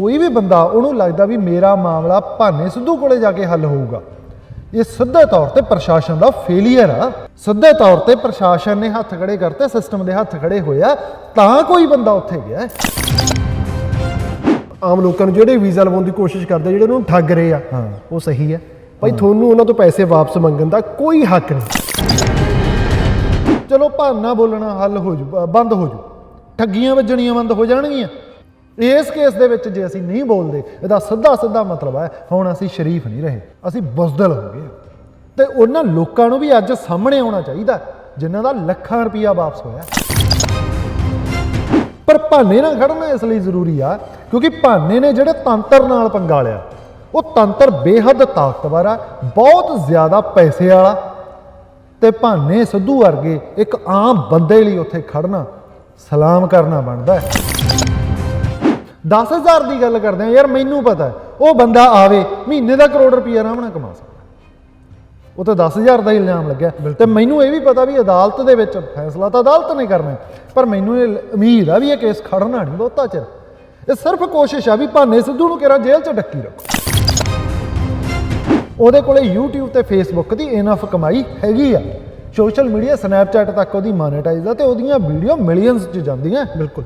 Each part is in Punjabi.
ਕੋਈ ਵੀ ਬੰਦਾ ਉਹਨੂੰ ਲੱਗਦਾ ਵੀ ਮੇਰਾ ਮਾਮਲਾ ਭਾਨੇ ਸਿੱਧੂ ਕੋਲੇ ਜਾ ਕੇ ਹੱਲ ਹੋਊਗਾ। ਇਹ ਸਿੱਧੇ ਤੌਰ ਤੇ ਪ੍ਰਸ਼ਾਸਨ ਦਾ ਫੇਲਿਅਰ ਆ। ਸਿੱਧੇ ਤੌਰ ਤੇ ਪ੍ਰਸ਼ਾਸਨ ਨੇ ਹੱਥ ਖੜੇ ਕਰਤੇ ਸਿਸਟਮ ਦੇ ਹੱਥ ਖੜੇ ਹੋਇਆ ਤਾਂ ਕੋਈ ਬੰਦਾ ਉੱਥੇ ਗਿਆ। ਹੈ। ਆਮ ਲੋਕਾਂ ਨੂੰ ਜਿਹੜੇ ਵੀਜ਼ਾ ਲਵਾਉਣ ਦੀ ਕੋਸ਼ਿਸ਼ ਕਰਦੇ ਜਿਹੜੇ ਉਹਨੂੰ ਠੱਗ ਰਹੇ ਆ ਹਾਂ। ਉਹ ਸਹੀ ਹੈ ਭਾਈ ਤੁਹਾਨੂੰ ਉਹਨਾਂ ਤੋਂ ਪੈਸੇ ਵਾਪਸ ਮੰਗਣ ਦਾ ਕੋਈ ਹੱਕ ਨਹੀਂ। ਚਲੋ ਭਾਨਾ ਬੋਲਣਾ ਹੱਲ ਹੋ ਜੂ ਬ- ਬੰਦ ਹੋ ਜੂ। ਠੱਗੀਆਂ ਵੱਜਣੀਆਂ ਬੰਦ ਹੋ ਜਾਣਗੀਆਂ। ਇਸ ਕੇਸ ਦੇ ਵਿੱਚ ਜੇ ਅਸੀਂ ਨਹੀਂ ਬੋਲਦੇ, ਇਹਦਾ ਸਿੱਧਾ ਸਿੱਧਾ ਮਤਲਬ ਹੈ, ਹੁਣ ਅਸੀਂ ਸ਼ਰੀਫ ਨਹੀਂ ਰਹੇ, ਅਸੀਂ ਬੁਜ਼ਦਲ ਹੋ ਗਏ ਤੇ ਉਹਨਾਂ ਲੋਕਾਂ ਨੂੰ ਵੀ ਅੱਜ ਸਾਹਮਣੇ ਆਉਣਾ ਚਾਹੀਦਾ, ਜਿਨ੍ਹਾਂ ਦਾ ਲੱਖਾਂ ਰੁਪਇਆ ਵਾਪਸ ਹੋਇਆ। ਪਰ ਭਾਨੇ ਨਾਲ ਖੜਨਾ ਇਸ ਲਈ ਜ਼ਰੂਰੀ ਆ, ਕਿਉਂਕਿ ਭਾਨੇ ਨੇ ਜਿਹੜੇ ਤੰਤਰ ਨਾਲ ਪੰਗਾ ਲਿਆ ਉਹ ਤੰਤਰ ਬੇਹੱਦ ਤਾਕਤਵਰ ਆ, ਬਹੁਤ ਜ਼ਿਆਦਾ ਪੈਸੇ ਵਾਲਾ। ਤੇ ਭਾਨੇ ਸਿੱਧੂ ਵਰਗੇ ਇੱਕ ਆਮ ਬੰਦੇ ਲਈ ਉੱਥੇ ਖੜਨਾ ਸਲਾਮ ਕਰਨਾ ਬਣਦਾ ਹੈ। 10000 ਦੀ ਗੱਲ ਕਰਦੇ ਆ ਯਾਰ ਮੈਨੂੰ ਪਤਾ ਉਹ ਬੰਦਾ ਆਵੇ ਮਹੀਨੇ ਦਾ ਕਰੋੜ ਰੁਪਈਆ ਆਰਾਮ ਨਾਲ ਕਮਾ ਸਕਦਾ। ਉਹ ਤਾਂ 10000 ਦਾ ਹੀ ਇਲਜ਼ਾਮ ਲੱਗਿਆ। ਤੇ ਮੈਨੂੰ ਇਹ ਵੀ ਪਤਾ ਵੀ ਅਦਾਲਤ ਦੇ ਵਿੱਚ ਫੈਸਲਾ ਤਾਂ ਅਦਾਲਤ ਨੇ ਕਰਨਾ। ਪਰ ਮੈਨੂੰ ਇਹ ਉਮੀਦ ਆ ਵੀ ਇਹ ਕੇਸ ਖੜਨਾ ਨਹੀਂ ਬਹੁਤਾ ਚਿਰ। ਇਹ ਸਿਰਫ ਕੋਸ਼ਿਸ਼ ਆ ਵੀ ਭਾਨੇ ਸਿੱਧੂ ਨੂੰ ਕਿਹੜਾ ਜੇਲ੍ਹ 'ਚ ਡੱਕੀ ਰੱਖੋ। ਉਹਦੇ ਕੋਲੇ YouTube ਤੇ Facebook ਦੀ ਇਨਫ ਕਮਾਈ ਹੈਗੀ ਆ। ਸੋਸ਼ਲ ਮੀਡੀਆ ਸਨੈਪਚੈਟ ਤੱਕ ਉਹਦੀ ਮੋਨੇਟਾਈਜ਼ ਆ ਤੇ ਉਹਦੀਆਂ ਵੀਡੀਓ ਮਿਲੀਅਨਸ 'ਚ ਜਾਂਦੀਆਂ। ਬਿਲਕੁਲ।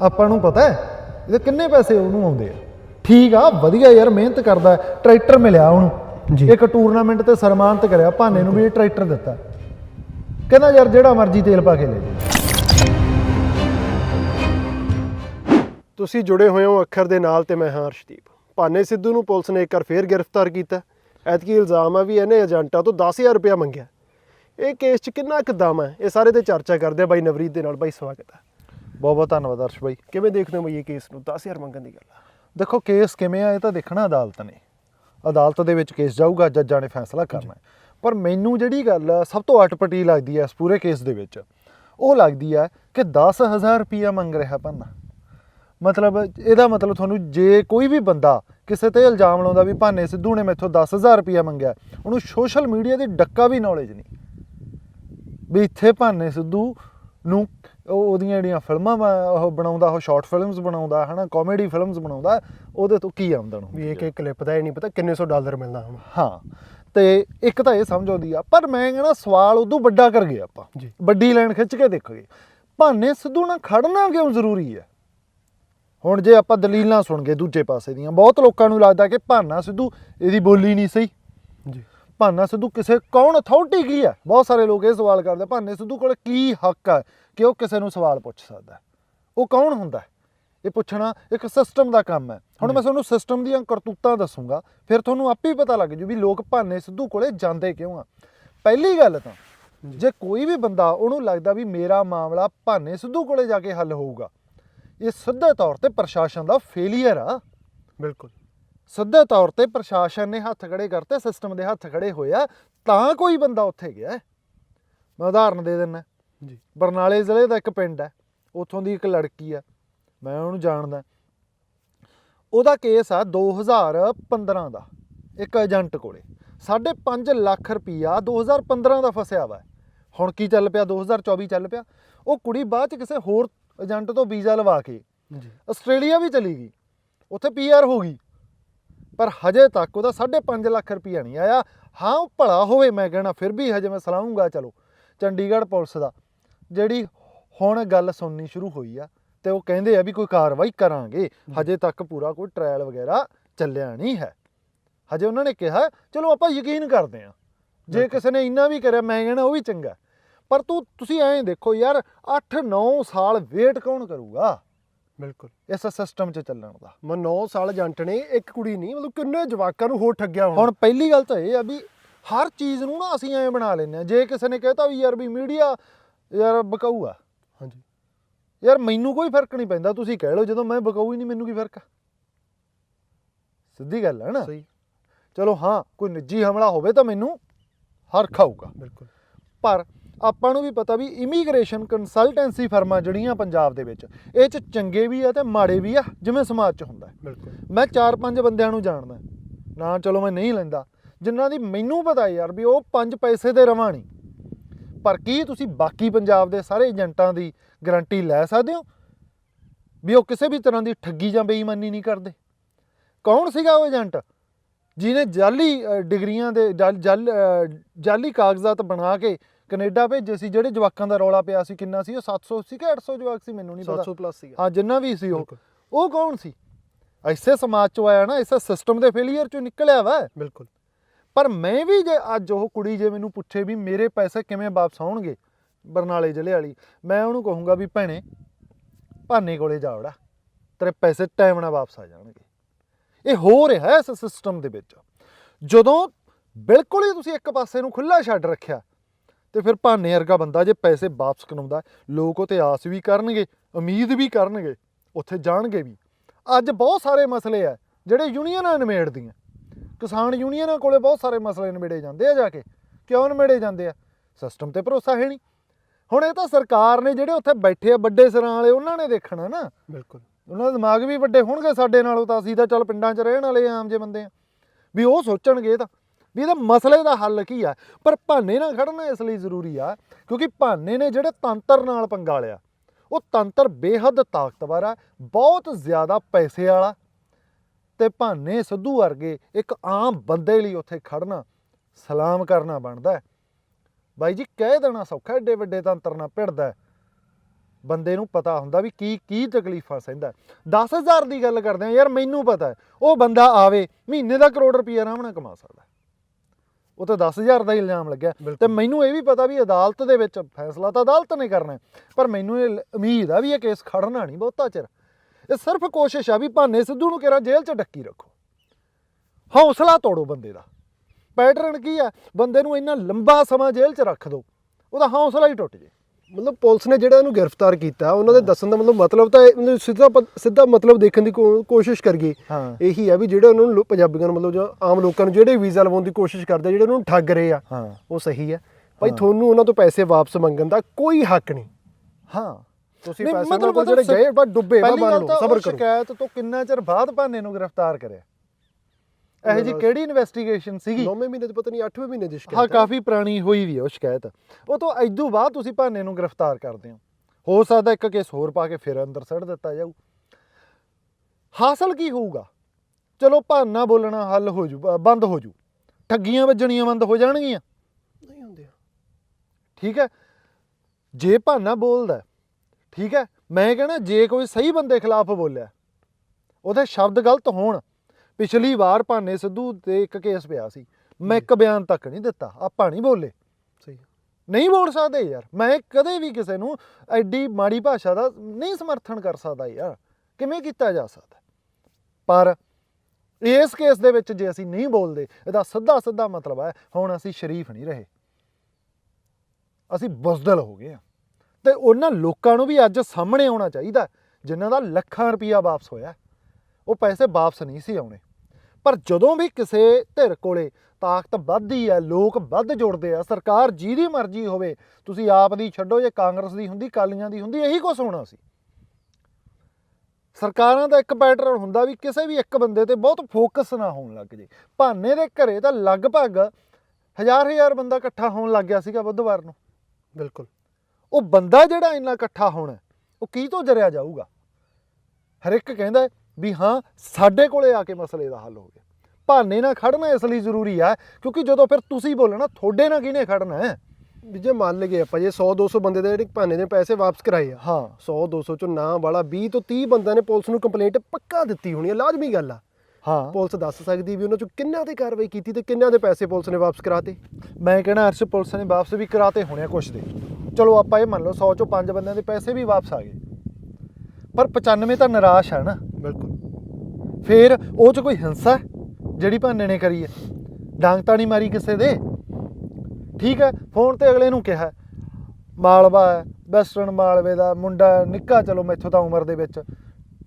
ਆਪਾਂ ਨੂੰ ਪਤਾ ਹੈ ਇਹਦੇ ਕਿੰਨੇ ਪੈਸੇ ਉਹਨੂੰ ਆਉਂਦੇ ਆ? ਠੀਕ ਆ ਵਧੀਆ ਯਾਰ ਮਿਹਨਤ ਕਰਦਾ। ਟਰੈਕਟਰ ਮਿਲਿਆ ਉਹਨੂੰ। ਜੀ। ਇੱਕ ਟੂਰਨਾਮੈਂਟ ਤੇ ਸਨਮਾਨਿਤ ਕਰਿਆ ਭਾਨੇ ਨੂੰ ਵੀ ਇਹ ਟਰੈਕਟਰ ਦਿੱਤਾ। ਕਹਿੰਦਾ ਯਾਰ ਜਿਹੜਾ ਮਰਜ਼ੀ ਤੇਲ ਪਾ ਕੇ ਲੈ ਜਾ ਤੁਸੀਂ ਜੁੜੇ ਹੋਏ ਹੋ ਅੱਖਰ ਦੇ ਨਾਲ ਤੇ ਮੈਂ ਹਾਂ ਅਰਸ਼ਦੀਪ। ਭਾਨੇ ਸਿੱਧੂ ਨੂੰ ਪੁਲਿਸ ਨੇ ਇੱਕ ਵਾਰ ਫੇਰ ਗ੍ਰਿਫਤਾਰ ਕੀਤਾ। ਐਤਕੀ ਇਲਜ਼ਾਮ ਆ ਵੀ ਇਹਨੇ ਏਜੰਟਾਂ ਤੋਂ 10000 ਰੁਪਇਆ ਮੰਗਿਆ। ਇਹ ਕੇਸ 'ਚ ਕਿੰਨਾ ਕੁ ਦਮ ਹੈ? ਇਹ ਸਾਰੇ ਤੇ ਚਰਚਾ ਕਰਦੇ ਆ ਬਾਈ ਨਵਰੀਤ ਦੇ ਨਾਲ। ਬਾਈ ਸਵਾਗਤ ਹੈ। ਬਹੁਤ ਬਹੁਤ ਧੰਨਵਾਦ ਅਰਸ਼ ਬਾਈ। ਕਿਵੇਂ ਦੇਖਦੇ ਹੋ ਬਈ ਇਹ ਕੇਸ ਨੂੰ? 10000 ਮੰਗਣ ਦੀ ਗੱਲ ਆ। ਦੇਖੋ ਕੇਸ ਕਿਵੇਂ ਆ, ਇਹ ਤਾਂ ਦੇਖਣਾ ਅਦਾਲਤ ਨੇ। ਅਦਾਲਤ ਦੇ ਵਿੱਚ ਕੇਸ ਜਾਊਗਾ, ਜੱਜਾਂ ਨੇ ਫੈਸਲਾ ਕਰਨਾ ਪਰ ਮੈਨੂੰ ਜਿਹੜੀ ਗੱਲ ਸਭ ਤੋਂ ਅਟਪਟੀ ਲੱਗਦੀ ਹੈ ਇਸ ਪੂਰੇ ਕੇਸ ਦੇ ਵਿੱਚ, ਉਹ ਲੱਗਦੀ ਹੈ ਕਿ 10000 ਰੁਪਇਆ ਮੰਗ ਰਿਹਾ ਪੰਨਾ ਮਤਲਬ ਇਹਦਾ ਮਤਲਬ ਤੁਹਾਨੂੰ ਜੇ ਕੋਈ ਵੀ ਬੰਦਾ ਕਿਸੇ ਤੇ ਇਲਜ਼ਾਮ ਲਾਉਂਦਾ ਵੀ ਭਾਨੇ ਸਿੱਧੂ ਨੇ ਮੈਥੋਂ 10000 ਰੁਪਇਆ ਮੰਗਿਆ, ਉਹਨੂੰ ਸੋਸ਼ਲ ਮੀਡੀਆ ਦੀ ਡੱਕਾ ਵੀ ਨੌਲੇਜ ਨਹੀਂ। ਵੀ ਇੱਥੇ ਭਾਨੇ ਸਿੱਧੂ ਨੂੰ ਉਹ ਉਹਦੀਆਂ ਜਿਹੜੀਆਂ ਫਿਲਮਾਂ ਉਹ ਬਣਾਉਂਦਾ ਉਹ ਸ਼ਾਰਟ ਫਿਲਮਸ ਬਣਾਉਂਦਾ ਹਨਾ ਕਾਮੇਡੀ ਫਿਲਮਸ ਬਣਾਉਂਦਾ ਉਹਦੇ ਤੋਂ ਕੀ ਆਮਦਨ ਹੁੰਦੀ ਵੀ ਇੱਕ ਇੱਕ ਕਲਿੱਪ ਦਾ ਇਹ ਨਹੀਂ ਪਤਾ ਕਿੰਨੇ ਸੌ ਡਾਲਰ ਮਿਲਦਾ ਹੁਣ। ਹਾਂ ਤੇ ਇੱਕ ਤਾਂ ਇਹ ਸਮਝ ਆਉਂਦੀ ਆ ਪਰ ਮੈਂ ਕਹਿੰਦਾ ਸਵਾਲ ਉਦੋਂ ਵੱਡਾ ਕਰ ਗਏ ਆਪਾਂ। ਜੀ। ਵੱਡੀ ਲਾਈਨ ਖਿੱਚ ਕੇ ਦੇਖੋਗੇ ਭਾਨੇ ਸਿੱਧੂ ਨਾਲ ਖੜਨਾ ਕਿਉਂ ਜ਼ਰੂਰੀ ਹੈ ਹੁਣ ਜੇ ਆਪਾਂ ਦਲੀਲਾਂ ਸੁਣ ਗਏ ਦੂਜੇ ਪਾਸੇ ਦੀਆਂ ਬਹੁਤ ਲੋਕਾਂ ਨੂੰ ਲੱਗਦਾ ਕਿ ਭਾਨਾ ਸਿੱਧੂ ਇਹਦੀ ਬੋਲੀ ਨਹੀਂ ਸਹੀ। ਭਾਨਾ ਸਿੱਧੂ ਕਿਸੇ ਕੌਣ ਅਥਾਰਟੀ ਕੀ ਹੈ? ਬਹੁਤ ਸਾਰੇ ਲੋਕ ਇਹ ਸਵਾਲ ਕਰਦੇ ਭਾਨੇ ਸਿੱਧੂ ਕੋਲ ਕੀ ਹੱਕ ਹੈ ਕਿ ਉਹ ਕਿਸੇ ਨੂੰ ਸਵਾਲ ਪੁੱਛ ਸਕਦਾ? ਉਹ ਕੌਣ ਹੁੰਦਾ? ਇਹ ਪੁੱਛਣਾ ਇੱਕ ਸਿਸਟਮ ਦਾ ਕੰਮ ਹੈ। ਹੁਣ ਮੈਂ ਤੁਹਾਨੂੰ ਸਿਸਟਮ ਦੀਆਂ ਕਰਤੂਤਾਂ ਦੱਸੂਗਾ ਫਿਰ ਤੁਹਾਨੂੰ ਆਪੇ ਹੀ ਪਤਾ ਲੱਗ ਜੂ ਵੀ ਲੋਕ ਭਾਨੇ ਸਿੱਧੂ ਕੋਲੇ ਜਾਂਦੇ ਕਿਉਂ ਆ। ਪਹਿਲੀ ਗੱਲ ਤਾਂ ਜੇ। ਕੋਈ ਵੀ ਬੰਦਾ ਉਹਨੂੰ ਲੱਗਦਾ ਵੀ ਮੇਰਾ ਮਾਮਲਾ ਭਾਨੇ ਸਿੱਧੂ ਕੋਲੇ ਜਾ ਕੇ ਹੱਲ ਹੋਊਗਾ ਇਹ ਸਿੱਧੇ ਤੌਰ ਤੇ ਪ੍ਰਸ਼ਾਸਨ ਦਾ ਫੇਲਿਅਰ ਆ। ਬਿਲਕੁਲ। ਸਿੱਧੇ ਤੌਰ ਤੇ ਪ੍ਰਸ਼ਾਸਨ ਨੇ ਹੱਥ ਖੜੇ ਕਰਤੇ ਸਿਸਟਮ ਦੇ ਹੱਥ ਖੜੇ ਹੋਇਆ ਤਾਂ ਕੋਈ ਬੰਦਾ ਉੱਥੇ ਗਿਆ। ਮੈਂ ਉਦਾਹਰਨ ਦੇ ਦਿੰਦਾ। ਜੀ। ਬਰਨਾਲੇ ਜ਼ਿਲ੍ਹੇ ਦਾ ਇੱਕ ਪਿੰਡ ਹੈ ਉੱਥੋਂ ਦੀ ਇੱਕ ਲੜਕੀ ਆ ਮੈਂ ਉਹਨੂੰ ਜਾਣਦਾ। ਉਹਦਾ ਕੇਸ ਆ 2015 ਦਾ ਇੱਕ ਏਜੰਟ ਕੋਲੇ। 5.5 ਲੱਖ ਰੁਪਈਆ 2015 ਦਾ ਫਸਿਆ ਵਾ। ਹੁਣ ਕੀ ਚੱਲ ਪਿਆ? 2024 ਚੱਲ ਪਿਆ। ਉਹ ਕੁੜੀ ਬਾਅਦ ਚ ਕਿਸੇ ਹੋਰ ਏਜੰਟ ਤੋਂ ਵੀਜ਼ਾ ਲਵਾ ਕੇ ਜੀ। ਆਸਟ੍ਰੇਲੀਆ ਵੀ ਚਲੀ ਗਈ। ਉੱਥੇ ਪੀਆਰ ਹੋ ਗਈ। ਪਰ ਹਜੇ ਤੱਕ ਉਹਦਾ 5.5 ਲੱਖ ਰੁਪਈਆ ਨਹੀਂ ਆਇਆ। ਹਾਂ ਉਹ ਭਲਾ ਹੋਵੇ ਮੈਂ ਕਹਿਣਾ ਫਿਰ ਵੀ ਹਜੇ ਮੈਂ ਸਲਾਹੂੰਗਾ ਚਲੋ। ਚੰਡੀਗੜ੍ਹ ਪੁਲਿਸ ਦਾ। ਜਿਹੜੀ ਹੁਣ ਗੱਲ ਸੁਣਨੀ ਸ਼ੁਰੂ ਹੋਈ ਆ ਤੇ ਉਹ ਕਹਿੰਦੇ ਆ ਵੀ ਕੋਈ ਕਾਰਵਾਈ ਕਰਾਂਗੇ ਹਜੇ ਤੱਕ ਪੂਰਾ ਕੋਈ ਟ੍ਰਾਇਲ ਵਗੈਰਾ ਚੱਲਿਆ ਨਹੀਂ ਹੈ। ਹਜੇ ਉਹਨਾਂ ਨੇ ਕਿਹਾ ਚਲੋ ਆਪਾਂ ਯਕੀਨ ਕਰਦੇ ਆ ਜੇ ਕਿਸੇ ਨੇ ਇੰਨਾ ਵੀ ਕਰਿਆ ਮੈਂ ਕਹਿਣਾ ਉਹ ਵੀ ਚੰਗਾ। ਪਰ ਤੂੰ ਤੁਸੀਂ ਐਂ ਦੇਖੋ ਯਾਰ 8-9 ਸਾਲ ਵੇਟ ਕੌਣ ਕਰੂਗਾ? ਬਿਲਕੁਲ। ਇਸ ਸਿਸਟਮ 'ਚ ਚੱਲਣ ਦਾ। ਮੈਂ 9 ਸਾਲ ਏਜੰਟ ਨੇ ਇੱਕ ਕੁੜੀ ਨਹੀਂ ਮਤਲਬ ਕਿੰਨੇ ਜਵਾਕਾਂ ਨੂੰ ਹੋਰ ਠੱਗਿਆ ਹੁਣ। ਹੁਣ ਪਹਿਲੀ ਗੱਲ ਤਾਂ ਇਹ ਆ ਵੀ ਹਰ ਚੀਜ਼ ਨੂੰ ਨਾ ਅਸੀਂ ਐਂ ਬਣਾ ਲੈਂਦੇ ਆ ਜੇ ਕਿਸੇ ਨੇ ਕਹਿਤਾ ਵੀ ਯਾਰ ਵੀ ਮੀਡੀਆ ਯਾਰ ਬਕਾਊ ਆ ਹਾਂਜੀ। ਯਾਰ ਮੈਨੂੰ ਕੋਈ ਫ਼ਰਕ ਨਹੀਂ ਪੈਂਦਾ ਤੁਸੀਂ ਕਹਿ ਲਓ ਜਦੋਂ ਮੈਂ ਬਕਾਊ ਹੀ ਨਹੀਂ ਮੈਨੂੰ ਕੀ ਫ਼ਰਕ ਆ? ਸਿੱਧੀ ਗੱਲ ਹੈ ਨਾ। ਸਹੀ। ਚਲੋ ਹਾਂ ਕੋਈ ਨਿੱਜੀ ਹਮਲਾ ਹੋਵੇ ਤਾਂ ਮੈਨੂੰ ਹਰਖ ਆਊਗਾ ਬਿਲਕੁਲ। ਪਰ ਆਪਾਂ ਨੂੰ ਵੀ ਪਤਾ ਵੀ ਇਮੀਗ੍ਰੇਸ਼ਨ ਕੰਸਲਟੈਂਸੀ ਫਰਮਾਂ ਜਿਹੜੀਆਂ ਪੰਜਾਬ ਦੇ ਵਿੱਚ ਇਹ ਚ ਚੰਗੇ ਵੀ ਆ ਤੇ ਮਾੜੇ ਵੀ ਆ ਜਿਵੇਂ ਸਮਾਜ 'ਚ ਹੁੰਦਾ। ਬਿਲਕੁਲ। ਮੈਂ ਚਾਰ ਪੰਜ ਬੰਦਿਆਂ ਨੂੰ ਜਾਣਦਾ ਨਾ ਚਲੋ ਮੈਂ ਨਹੀਂ ਲੈਂਦਾ। ਜਿਨ੍ਹਾਂ ਦੀ ਮੈਨੂੰ ਪਤਾ ਯਾਰ ਵੀ ਉਹ ਪੰਜ ਪੈਸੇ ਦੇ ਰਵਾਂ ਨਹੀਂ। ਪਰ ਕੀ ਤੁਸੀਂ ਬਾਕੀ ਪੰਜਾਬ ਦੇ ਸਾਰੇ ਏਜੰਟਾਂ ਦੀ ਗਾਰੰਟੀ ਲੈ ਸਕਦੇ ਹੋ? ਵੀ ਉਹ ਕਿਸੇ ਵੀ ਤਰ੍ਹਾਂ ਦੀ ਠੱਗੀ ਜਾਂ ਬੇਈਮਾਨੀ ਨਹੀਂ ਕਰਦੇ। ਕੌਣ ਸੀਗਾ ਉਹ ਏਜੰਟ? ਜਿਹਨੇ ਜਾਲੀ ਡਿਗਰੀਆਂ ਦੇ ਜਾਲੀ ਕਾਗਜ਼ਾਤ ਬਣਾ ਕੇ ਕੈਨੇਡਾ ਭੇਜੇ ਸੀ ਜਿਹੜੇ ਜਵਾਕਾਂ ਦਾ ਰੌਲਾ ਪਿਆ ਸੀ ਕਿੰਨਾ ਸੀ ਉਹ 700 ਸੀ ਕਿ 800 ਜਵਾਕ ਸੀ ਮੈਨੂੰ ਨਹੀਂ ਪਤਾ। 700 ਪਲੱਸ ਸੀਗਾ। ਹਾਂ ਜਿੰਨਾ ਵੀ ਸੀ ਉਹ। ਉਹ ਕੌਣ ਸੀ? ਐਸੇ ਸਮਾਜ ਚੋਂ ਆਇਆ ਨਾ ਇਸੇ ਸਿਸਟਮ ਦੇ ਫੇਲਿਅਰ ਚੋਂ ਨਿਕਲਿਆ ਵਾ। ਬਿਲਕੁਲ। ਪਰ ਮੈਂ ਵੀ ਜੇ ਅੱਜ ਉਹ ਕੁੜੀ ਜੇ ਮੈਨੂੰ ਪੁੱਛੇ ਵੀ ਮੇਰੇ ਪੈਸੇ ਕਿਵੇਂ ਵਾਪਸ ਆਉਣਗੇ ਬਰਨਾਲੇ ਜ਼ਿਲ੍ਹੇ ਵਾਲੀ ਮੈਂ ਉਹਨੂੰ ਕਹੂੰਗਾ ਵੀ ਭੈਣੇ ਭਾਨੇ ਕੋਲੇ ਜਾ ਵੜਾ ਤੇਰੇ ਪੈਸੇ ਟਾਈਮ ਨਾਲ ਵਾਪਸ ਆ ਜਾਣਗੇ। ਇਹ ਹੋ ਰਿਹਾ ਇਸ ਸਿਸਟਮ ਦੇ ਵਿੱਚ। ਜਦੋਂ ਬਿਲਕੁਲ ਹੀ ਤੁਸੀਂ ਇੱਕ ਪਾਸੇ ਨੂੰ ਖੁੱਲਾ ਛੱਡ ਰੱਖਿਆ ਤੇ ਫਿਰ ਭਾਨੇ ਵਰਗਾ ਬੰਦਾ ਜੇ ਪੈਸੇ ਵਾਪਸ ਕਰਾਉਂਦਾ ਲੋਕ ਉਹ ਤੇ ਆਸ ਵੀ ਕਰਨਗੇ ਉਮੀਦ ਵੀ ਕਰਨਗੇ ਉੱਥੇ ਜਾਣਗੇ ਵੀ। ਅੱਜ ਬਹੁਤ ਸਾਰੇ ਮਸਲੇ ਆ ਜਿਹੜੇ ਯੂਨੀਅਨਾਂ ਨਿਮੇੜਦੀਆਂ। ਕਿਸਾਨ ਯੂਨੀਅਨਾਂ ਕੋਲੇ ਬਹੁਤ ਸਾਰੇ ਮਸਲੇ ਨਿਬੇੜੇ ਜਾਂਦੇ ਆ ਜਾ ਕੇ। ਕਿਉਂ ਨਿਬੇੜੇ ਜਾਂਦੇ ਆ? ਸਿਸਟਮ ਤੇ ਭਰੋਸਾ ਹੈ ਨਹੀਂ। ਹੁਣ ਇਹ ਤਾਂ ਸਰਕਾਰ ਨੇ ਜਿਹੜੇ ਉੱਥੇ ਬੈਠੇ ਆ ਵੱਡੇ ਸਿਰਾਂ ਵਾਲੇ ਉਹਨਾਂ ਨੇ ਦੇਖਣਾ ਨਾ। ਬਿਲਕੁਲ। ਉਹਨਾਂ ਦੇ ਦਿਮਾਗ ਵੀ ਵੱਡੇ ਹੋਣਗੇ ਸਾਡੇ ਨਾਲੋਂ ਤਾਂ। ਅਸੀਂ ਤਾਂ ਚੱਲ ਪਿੰਡਾਂ 'ਚ ਰਹਿਣ ਵਾਲੇ ਆਮ ਜੇ ਬੰਦੇ ਆ। ਵੀ ਉਹ ਸੋਚਣਗੇ ਤਾਂ। ਵੀ ਇਹਦਾ ਮਸਲੇ ਦਾ ਹੱਲ ਕੀ ਆ? ਪਰ ਭਾਨੇ ਨਾਲ ਖੜਨਾ ਇਸ ਲਈ ਜ਼ਰੂਰੀ ਆ, ਕਿਉਂਕਿ ਭਾਨੇ ਨੇ ਜਿਹੜੇ ਤੰਤਰ ਨਾਲ ਪੰਗਾ ਲਿਆ, ਉਹ ਤੰਤਰ ਬੇਹੱਦ ਤਾਕਤਵਰ ਆ, ਬਹੁਤ ਜ਼ਿਆਦਾ ਪੈਸੇ ਵਾਲਾ। ਤੇ ਭਾਨੇ ਸਿੱਧੂ ਵਰਗੇ ਇੱਕ ਆਮ ਬੰਦੇ ਲਈ ਉੱਥੇ ਖੜਨਾ, ਸਲਾਮ ਕਰਨਾ ਬਣਦਾ ਹੈ। ਬਾਈ ਜੀ, ਕਹਿ ਦੇਣਾ ਸੌਖਾ, ਏਡੇ ਵੱਡੇ ਤੰਤਰ ਨਾਲ ਭਿੜਦਾ ਬੰਦੇ ਨੂੰ ਪਤਾ ਹੁੰਦਾ ਵੀ ਕੀ ਕੀ ਤਕਲੀਫਾਂ ਸਹਿੰਦਾ 10000 ਦੀ ਗੱਲ ਕਰਦੇ ਆ ਯਾਰ ਮੈਨੂੰ ਪਤਾ ਉਹ ਬੰਦਾ ਆਵੇ, ਮਹੀਨੇ ਦਾ ਕਰੋੜ ਰੁਪਈਆ ਆਰਾਮ ਨਾਲ ਕਮਾ ਸਕਦਾ ਉਹ ਤਾਂ 10000 ਦਾ ਹੀ ਇਲਜ਼ਾਮ ਲੱਗਿਆ। ਤੇ। ਮੈਨੂੰ ਇਹ ਵੀ ਪਤਾ ਵੀ ਅਦਾਲਤ ਦੇ ਵਿੱਚ ਫੈਸਲਾ ਤਾਂ ਅਦਾਲਤ ਨੇ ਕਰਨਾ। ਪਰ ਮੈਨੂੰ ਇਹ ਉਮੀਦ ਆ ਵੀ ਇਹ ਕੇਸ ਖੜਨਾ ਨਹੀਂ ਬਹੁਤਾ ਚਿਰ। ਇਹ ਸਿਰਫ ਕੋਸ਼ਿਸ਼ ਆ ਵੀ ਭਾਨੇ ਸਿੱਧੂ ਨੂੰ ਕਿਹੜਾ ਜੇਲ੍ਹ 'ਚ ਡੱਕੀ ਰੱਖੋ। ਹੌਸਲਾ ਤੋੜੋ ਬੰਦੇ ਦਾ। ਪੈਟਰਨ ਕੀ ਆ? ਬੰਦੇ ਨੂੰ ਇੰਨਾ ਲੰਬਾ ਸਮਾਂ ਜੇਲ੍ਹ 'ਚ ਰੱਖ ਦਿਓ ਉਹਦਾ ਹੌਸਲਾ ਹੀ ਟੁੱਟ ਜੇ। ਮਤਲਬ ਪੁਲਿਸ ਨੇ ਜਿਹੜਾ ਇਹਨੂੰ ਗ੍ਰਿਫਤਾਰ ਕੀਤਾ ਉਹਨਾਂ ਦੇ ਦੱਸਣ ਦਾ ਮਤਲਬ ਮਤਲਬ ਤਾਂ ਇਹ- ਮਤਲਬ ਸਿੱਧਾ ਪ- ਸਿੱਧਾ ਮਤਲਬ ਦੇਖਣ ਦੀ ਕੋ- ਕੋਸ਼ਿਸ਼ ਕਰੀਏ। ਹਾਂ। ਇਹੀ ਆ ਵੀ ਜਿਹੜੇ ਉਹਨਾਂ ਨੂੰ ਲੋ- ਪੰਜਾਬੀਆਂ ਨੂੰ ਮਤਲਬ ਜੋ ਆਮ ਲੋਕਾਂ ਨੂੰ ਜਿਹੜੇ ਵੀਜ਼ਾ ਲਵਾਉਣ ਦੀ ਕੋਸ਼ਿਸ਼ ਕਰਦੇ ਆ, ਜਿਹੜੇ ਉਹਨਾਂ ਨੂੰ ਠੱਗ ਰਹੇ ਆ ਹਾਂ। ਉਹ ਸਹੀ ਹੈ ਭਾਈ। ਤੁਹਾਨੂੰ ਉਹਨਾਂ ਤੋਂ ਪੈਸੇ ਵਾਪਸ ਮੰਗਣ ਦਾ ਕੋਈ ਹੱਕ ਨਹੀਂ। ਹਾਂ। ਤੁਸੀਂ ਨਹੀਂ, ਪੈਸੇ ਉਹਨਾਂ ਮਤਲਬ ਜਿਹੜੇ ਗਏ ਬਸ ਡੁੱਬੇ ਬਸ ਪਹਿਲੀ ਮੰਨ ਗੱਲ ਲਓ ਤਾਂ ਸਬਰ ਕਰੋ। ਸ਼ਿਕਾਇਤ ਤੋਂ ਕਿੰਨਾ ਚਿਰ ਬਾਅਦ ਭਾਨੇ ਨੂੰ ਗ੍ਰਿਫਤਾਰ ਕਰਿਆ? ਇਹ ਜੀ। ਕਿਹੜੀ ਇਨਵੈਸਟੀਗੇਸ਼ਨ ਸੀਗੀ? 9ਵੇਂ ਮਹੀਨੇ ਚ ਪਤਾ ਨਹੀਂ 8ਵੇਂ ਮਹੀਨੇ ਦੀ ਸ਼ਿਕਾਇਤ ਹੈ। ਕਾਫੀ ਪੁਰਾਣੀ ਹੋਈ ਵੀ ਹੈ ਉਹ ਸ਼ਿਕਾਇਤ। ਉਹ ਤੋਂ ਇਦੋਂ ਬਾਅਦ ਤੁਸੀਂ ਭਾਨੇ ਨੂੰ ਗ੍ਰਿਫਤਾਰ ਕਰਦੇ ਹੋ। ਹੋ ਸਕਦਾ ਇੱਕ ਕੇਸ ਹੋਰ ਪਾ ਕੇ ਫਿਰ ਅੰਦਰ ਸੜ ਦਿੱਤਾ ਜਾਊ। ਹਾਸਲ ਕੀ ਹੋਊਗਾ? ਚਲੋ ਭਾਨਾ ਬੋਲਣਾ ਹੱਲ ਹੋ ਜੂ ਬੰਦ ਹੋ ਜੂ। ਠੱਗੀਆਂ ਵੱਜਣੀਆਂ ਬੰਦ ਹੋ ਜਾਣਗੀਆਂ। ਨਹੀਂ ਹੁੰਦੇ ਠੀਕ ਹੈ? ਜੇ ਭਾਨਾ ਬੋਲਦਾ ਠੀਕ ਹੈ? ਮੈਂ ਕਹਿੰਦਾ ਜੇ ਕੋਈ ਸਹੀ ਬੰਦੇ ਖਿਲਾਫ ਬੋਲਿਆ ਉਹਦੇ ਸ਼ਬਦ ਗਲਤ ਹੋਣ ਪਿਛਲੀ ਵਾਰ ਭਾਨੇ ਸਿੱਧੂ ਤੇ ਇੱਕ ਕੇਸ ਪਿਆ ਸੀ। ਮੈਂ ਇੱਕ ਬਿਆਨ ਤੱਕ ਨਹੀਂ ਦਿੱਤਾ। ਆਪਾਂ ਨਹੀਂ ਬੋਲੇ। ਸਹੀ। ਨਹੀਂ ਬੋਲ ਸਕਦੇ ਯਾਰ। ਮੈਂ ਕਦੇ ਵੀ ਕਿਸੇ ਨੂੰ ਐਡੀ ਮਾੜੀ ਭਾਸ਼ਾ ਦਾ ਨਹੀਂ ਸਮਰਥਨ ਕਰ ਸਕਦਾ ਯਾਰ। ਕਿਵੇਂ ਕੀਤਾ ਜਾ ਸਕਦਾ? ਪਰ ਇਸ ਕੇਸ ਦੇ ਵਿੱਚ ਜੇ ਅਸੀਂ ਨਹੀਂ ਬੋਲਦੇ ਇਹਦਾ ਸਿੱਧਾ ਸਿੱਧਾ ਮਤਲਬ ਹੈ ਹੁਣ ਅਸੀਂ ਸ਼ਰੀਫ ਨਹੀਂ ਰਹੇ। ਅਸੀਂ ਬੁਜ਼ਦਲ ਹੋ ਗਏ ਆ ਤੇ ਉਹਨਾਂ ਲੋਕਾਂ ਨੂੰ ਵੀ ਅੱਜ ਸਾਹਮਣੇ ਆਉਣਾ ਚਾਹੀਦਾ ਜਿਨ੍ਹਾਂ ਦਾ ਲੱਖਾਂ ਰੁਪਈਆ ਵਾਪਸ ਹੋਇਆ ਉਹ ਪੈਸੇ ਵਾਪਸ ਨਹੀਂ ਸੀ ਆਉਣੇ। ਪਰ ਜਦੋਂ ਵੀ ਕਿਸੇ ਧਿਰ ਕੋਲੇ ਤਾਕਤ ਵੱਧਦੀ ਹੈ, ਲੋਕ ਵੱਧ ਜੁੜਦੇ ਆ, ਸਰਕਾਰ ਜਿਹਦੀ ਮਰਜ਼ੀ ਹੋਵੇ, ਤੁਸੀਂ ਆਪ ਦੀ ਛੱਡੋ, ਜੇ ਕਾਂਗਰਸ ਦੀ ਹੁੰਦੀ ਕਾਲੀਆਂ ਦੀ ਹੁੰਦੀ, ਇਹੀ ਕੁਝ ਹੋਣਾ ਸੀ। ਸਰਕਾਰਾਂ ਦਾ ਇੱਕ ਪੈਟਰਨ ਹੁੰਦਾ ਵੀ ਕਿਸੇ ਵੀ ਇੱਕ ਬੰਦੇ ਤੇ ਬਹੁਤ ਫੋਕਸ ਨਾ ਹੋਣ ਲੱਗ ਜੇ। ਭਾਨੇ ਦੇ ਘਰੇ ਤਾਂ ਲਗਭਗ ਹਜ਼ਾਰ ਹਜ਼ਾਰ ਬੰਦਾ ਇਕੱਠਾ ਹੋਣ ਲੱਗ ਗਿਆ ਸੀਗਾ ਬੁੱਧਵਾਰ ਨੂੰ। ਬਿਲਕੁਲ। ਉਹ ਬੰਦਾ ਜਿਹੜਾ ਇੰਨਾ ਇਕੱਠਾ ਹੋਣਾ, ਉਹ ਕੀ ਤੋਂ ਜਰਿਆ ਜਾਊਗਾ? ਹਰ ਇੱਕ ਕਹਿੰਦਾ ਵੀ ਹਾਂ ਸਾਡੇ ਕੋਲੇ ਆ ਕੇ ਮਸਲੇ ਦਾ ਹੱਲ ਹੋ ਗਿਆ। ਭਾਨੇ ਨਾਲ ਖੜਨਾ ਇਸ ਲਈ ਜ਼ਰੂਰੀ ਹੈ ਕਿਉਂਕਿ ਜਦੋਂ ਫਿਰ ਤੁਸੀਂ ਬੋਲਣਾ ਤੁਹਾਡੇ ਨਾਲ ਕਿਹਨੇ ਖੜਨਾ ਹੈ? ਵੀ ਜੇ ਮੰਨ ਲਈਏ ਆਪਾਂ ਜੇ 100 200 ਬੰਦੇ ਦੇ ਜਿਹੜੇ ਭਾਨੇ ਨੇ ਪੈਸੇ ਵਾਪਸ ਕਰਾਏ ਆ। ਹਾਂ। 100 200 ਚੋਂ ਨਾ ਵਾਲਾ 20 ਤੋਂ 30 ਬੰਦਿਆਂ ਨੇ ਪੁਲਿਸ ਨੂੰ ਕੰਪਲੇਂਟ ਪੱਕਾ ਦਿੱਤੀ ਹੋਣੀ ਹੈ ਲਾਜ਼ਮੀ ਗੱਲ ਆ। ਹਾਂ। ਪੁਲਿਸ ਦੱਸ ਸਕਦੀ ਵੀ ਉਹਨਾਂ ਚੋਂ ਕਿੰਨਿਆਂ ਤੇ ਕਾਰਵਾਈ ਕੀਤੀ ਤੇ ਕਿੰਨਿਆਂ ਦੇ ਪੈਸੇ ਪੁਲਿਸ ਨੇ ਵਾਪਸ ਕਰਾਤੇ? ਮੈਂ ਕਹਿਣਾ ਅਰਸ਼ ਪੁਲਿਸ ਨੇ ਵਾਪਸ ਵੀ ਕਰਾਤੇ ਹੋਣੇ ਆ ਕੁਛ ਦੇ। ਚਲੋ ਆਪਾਂ ਇਹ ਮੰਨ ਲਓ 100 ਚੋਂ 5 ਬੰਦਿਆਂ ਦੇ ਪੈਸੇ ਵੀ ਵਾਪਸ ਆ ਗਏ। ਪਰ 95 ਤਾਂ ਨਿਰਾਸ਼ ਹੈ ਨਾ। ਬਿਲਕੁਲ। ਫੇਰ ਉਹ ਚ ਕੋਈ ਹਿੰਸਾ ਜਿਹੜੀ ਭਾਨੇ ਨੇ ਕਰੀ ਹੈ। ਡਾਂਗ ਤਾਂ ਨਹੀਂ ਮਾਰੀ ਕਿਸੇ ਦੇ? ਠੀਕ ਹੈ ਫੋਨ ਤੇ ਅਗਲੇ ਨੂੰ ਕਿਹਾ ਮਾਲਵਾ ਹੈ ਵੈਸਟਰਨ ਮਾਲਵੇ ਦਾ ਮੁੰਡਾ ਨਿੱਕਾ ਚਲੋ ਮੈਥੋਂ ਤਾਂ ਉਮਰ ਦੇ ਵਿੱਚ।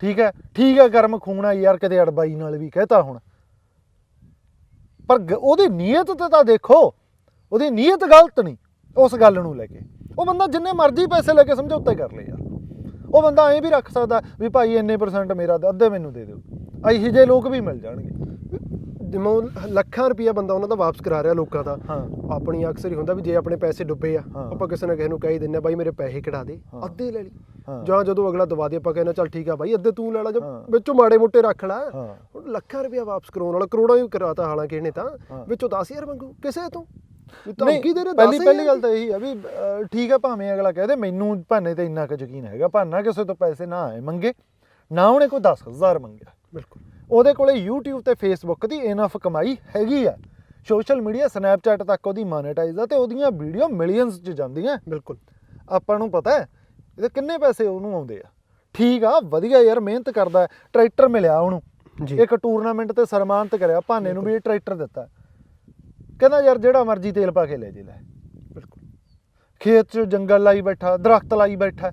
ਠੀਕ ਹੈ ਠੀਕ ਹੈ ਗਰਮ ਖੂਨ ਆ ਯਾਰ ਕਿਤੇ ਅੜਬਾਈ ਨਾਲ ਵੀ ਕਹਤਾ ਹੁਣ। ਪਰ ਉਹਦੀ ਨੀਅਤ ਤੇ ਤਾਂ ਦੇਖੋ ਉਹਦੀ ਨੀਅਤ ਗਲਤ ਨਹੀਂ ਉਸ ਗੱਲ ਨੂੰ ਲੈ ਕੇ। ਉਹ ਬੰਦਾ ਜਿੰਨੇ ਮਰਜ਼ੀ ਪੈਸੇ ਲੈ ਕੇ ਸਮਝੌਤੇ ਕਰ ਲੇ ਯਾਰ। ਉਹ ਬੰਦਾ ਐਂ ਵੀ ਰੱਖ ਸਕਦਾ ਵੀ ਭਾਈ ਇੰਨੇ ਪਰਸੈਂਟ ਮੇਰਾ ਤੇ ਅੱਧੇ ਮੈਨੂੰ ਦੇ ਦਿਓ ਇਹੋ ਜਿਹੇ ਲੋਕ ਵੀ ਮਿਲ ਜਾਣਗੇ ਜਿਵੇਂ ਉਹ ਲੱਖਾਂ ਰੁਪਇਆ ਬੰਦਾ ਉਹਨਾਂ ਦਾ ਵਾਪਸ ਕਰਾ ਰਿਹਾ ਲੋਕਾਂ ਦਾ ਹਾਂ ਆਪਣੀ ਅਕਸਰ ਹੀ ਹੁੰਦਾ ਵੀ ਜੇ ਆਪਣੇ ਪੈਸੇ ਡੁੱਬੇ ਆ ਹਾਂ। ਆਪਾਂ ਕਿਸੇ ਨਾ ਕਿਸੇ ਨੂੰ ਕਹਿ ਹੀ ਦਿੰਨੇ ਆ ਬਾਈ ਮੇਰੇ ਪੈਸੇ ਕਢਾ ਦੇ ਹਾਂ। ਅੱਧੇ ਲੈ ਲਈ। ਜਾਂ ਜਦੋਂ ਅਗਲਾ ਦਵਾ ਦੇ ਆਪਾਂ ਕਹਿੰਦੇ ਚੱਲ ਠੀਕ ਆ ਬਾਈ ਅੱਧੇ ਤੂੰ ਲੈ ਲੈ ਜਾਂ ਹਾਂ। ਵਿੱਚੋਂ ਮਾੜੇ ਮੋਟੇ ਰੱਖ ਲੈ ਹਾਂ ਹੁਣ ਲੱਖਾਂ ਰੁਪਇਆ ਵਾਪਸ ਕਰਾਉਣ ਵਾਲਾ ਕਰੋੜਾਂ ਹੀ ਕਰਾਤਾ ਹਾਲਾਂਕਿ ਇਹਨੇ ਤਾਂ ਹਾਂ। ਵਿੱਚੋਂ 10000 ਮੰਗੂ ਕਿਸੇ ਤੋਂ ਧਮਕੀ ਦੇ ਰਹੇ ਪਹਿਲੀ 10,000 ਪਹਿਲੀ ਗੱਲ ਤਾਂ ਇਹੀ ਆ ਵੀ ਠੀਕ ਆ ਭਾਵੇਂ ਅਗਲਾ ਕਹਦੇ ਮੈਨੂੰ ਭਾਨੇ ਤੇ ਇੰਨਾ ਕੁ ਯਕੀਨ ਹੈਗਾ ਭਾਨਾ ਕਿਸੇ ਤੋਂ ਪੈਸੇ ਨਾ ਆਏ ਮੰਗੇ ਨਾ ਉਹਨੇ ਕੋਈ 10000 ਮੰਗਿਆ। ਬਿਲਕੁਲ। ਉਹਦੇ ਕੋਲੇ YouTube ਤੇ Facebook ਦੀ ਇਨਫ ਕਮਾਈ ਹੈਗੀ ਆ। ਸੋਸ਼ਲ ਮੀਡੀਆ ਸਨੈਪਚੈਟ ਤੱਕ ਉਹਦੀ ਮੋਨੇਟਾਈਜ਼ ਆ ਤੇ ਉਹਦੀਆਂ ਵੀਡੀਓ ਮਿਲੀਅਨਸ 'ਚ ਜਾਂਦੀਆਂ। ਬਿਲਕੁਲ। ਆਪਾਂ ਨੂੰ ਪਤਾ ਹੈ ਇਹਦੇ ਕਿੰਨੇ ਪੈਸੇ ਉਹਨੂੰ ਆਉਂਦੇ ਆ। ਠੀਕ ਆ ਵਧੀਆ ਯਾਰ ਮਿਹਨਤ ਕਰਦਾ। ਟਰੈਕਟਰ ਮਿਲਿਆ ਉਹਨੂੰ। ਇੱਕ ਟੂਰਨਾਮੈਂਟ ਤੇ ਸਨਮਾਨਿਤ ਕਰਿਆ ਭਾਨੇ ਨੂੰ ਵੀ ਇਹ ਟਰੈਕਟਰ ਦਿੱਤਾ। ਕਹਿੰਦਾ ਯਾਰ ਜਿਹੜਾ ਮਰਜ਼ੀ ਤੇਲ ਪਾ ਕੇ ਲੈ ਜੇ ਲੈ। ਬਿਲਕੁਲ। ਖੇਤ 'ਚ ਜੰਗਲ ਲਾਈ ਬੈਠਾ ਦਰਖਤ ਲਾਈ ਬੈਠਾ।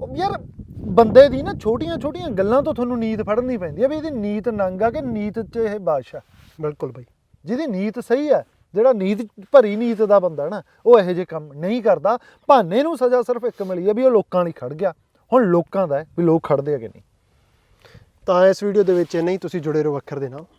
ਉਹ ਯਾਰ ਬੰਦੇ ਦੀ ਨਾ ਛੋਟੀਆਂ ਛੋਟੀਆਂ ਗੱਲਾਂ ਤੋਂ ਤੁਹਾਨੂੰ ਨੀਤ ਫੜਨੀ ਪੈਂਦੀ ਹੈ ਵੀ ਇਹਦੀ ਨੀਤ ਨੰਗ ਆ ਕਿ ਨੀਤ 'ਚ ਇਹ ਬਾਦਸ਼ਾਹ ਬਿਲਕੁਲ ਬਾਈ। ਜਿਹਦੀ ਨੀਤ ਸਹੀ ਹੈ ਜਿਹੜਾ ਨੀਤ ਭਰੀ ਨੀਤ ਦਾ ਬੰਦਾ ਨਾ ਉਹ ਇਹੋ ਜਿਹੇ ਕੰਮ ਨਹੀਂ ਕਰਦਾ। ਭਾਨੇ ਨੂੰ ਸਜ਼ਾ ਸਿਰਫ ਇੱਕ ਮਿਲੀ ਹੈ ਵੀ ਉਹ ਲੋਕਾਂ ਲਈ ਖੜ ਗਿਆ। ਹੁਣ ਲੋਕਾਂ ਦਾ ਵੀ ਲੋਕ ਖੜਦੇ ਆ ਕਿ ਨਹੀਂ। ਤਾਂ ਇਸ ਵੀਡੀਓ ਦੇ ਵਿੱਚ ਇੰਨਾ ਹੀ ਤੁਸੀਂ ਜੁੜੇ ਰਹੋ ਅੱਖਰ ਦੇ ਨਾਲ।